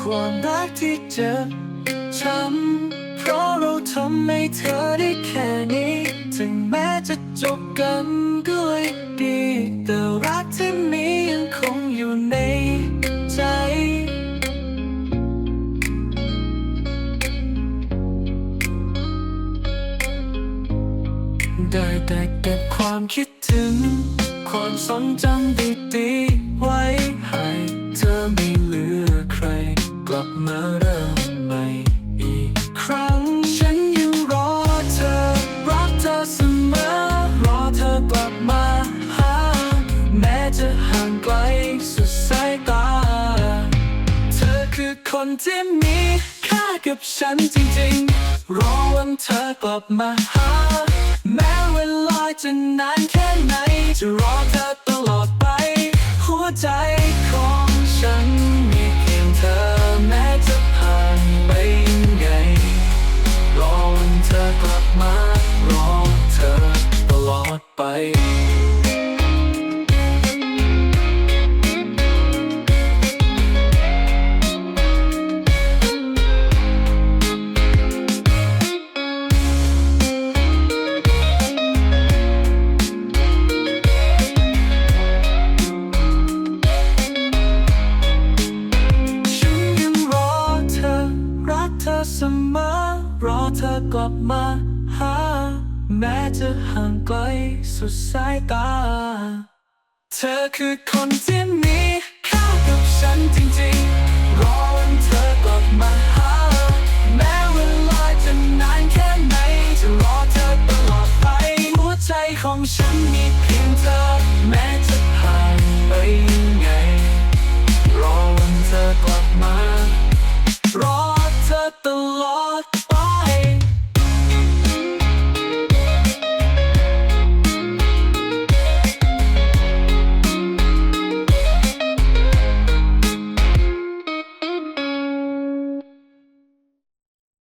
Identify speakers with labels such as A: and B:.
A: ความรักที่เจ็บช้ำเพราะเราทำให้เธอได้แค่นี้ ถึงแม้จะจบกันด้วยดี แต่รักที่มียังคงอยู่ในใจ ได้แต่เก็บความคิดถึง ความทรงจำดีๆ คนที่มีค่ากับฉันจริงๆ รอวันเธอกลับมาหา แม้เวลาจะนานแค่ไหน จะรอเธอตลอดไป หัวใจของฉันมีเพียงเธอแม้จะผ่านไปยังไง รอวันเธอกลับมา รอเธอตลอดไป เธอเสมอรอเธอกลับมาหา แม้จะห่างไกลสุดสายตา เธอคือคนที่มีค่ากับฉันจริงๆ รอวันเธอกลับมาหา แม้เวลาจะนานแค่ไหน จะรอเธอตลอดไป หัวใจของฉันมีเพียงเธอ